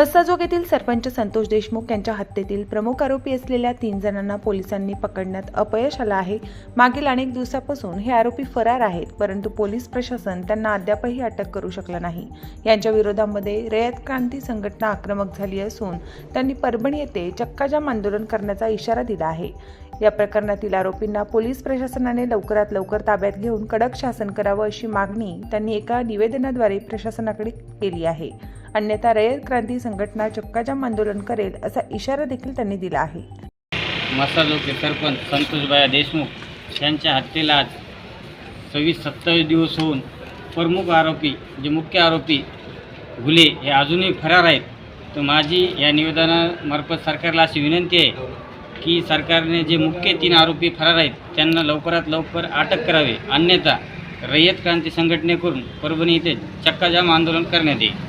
मस्साजोग येथील सरपंच संतोष देशमुख यांच्या हत्येतील प्रमुख आरोपी असलेल्या तीन जणांना पोलिसांनी पकडण्यात अपयश आलं आहे. मागील अनेक दिवसापासून हे आरोपी फरार आहेत परंतु पोलीस प्रशासन त्यांना अद्यापही अटक करू शकलं नाही. यांच्या विरोधामध्ये रयत क्रांती संघटना आक्रमक झाली असून त्यांनी परभणी येथे चक्काजाम आंदोलन करण्याचा इशारा दिला आहे. या प्रकरणातील आरोपींना पोलीस प्रशासनाने लवकरात लवकर ताब्यात घेऊन कडक शासन करावं अशी मागणी त्यांनी एका निवेदनाद्वारे प्रशासनाकडे केली आहे. अन्यथा रयत क्रांती संघटना चक्काजाम आंदोलन करेल असा इशारा देखील त्यांनी दिला आहे. मसाजोगचे सरपंच संतोषबाया देशमुख यांच्या हत्येला आज सव्वीस सत्तावीस दिवस होऊन प्रमुख आरोपी जे मुख्य आरोपी घुले हे अजूनही फरार आहेत. तर माझी या निवेदनामार्फत सरकारला अशी विनंती आहे की सरकारने जे मुख्य तीन आरोपी फरार आहेत त्यांना लवकरात लवकर अटक करावी. अन्यथा रयत क्रांती संघटनेकडून परभणी येथे चक्काजाम आंदोलन करण्यात येईल.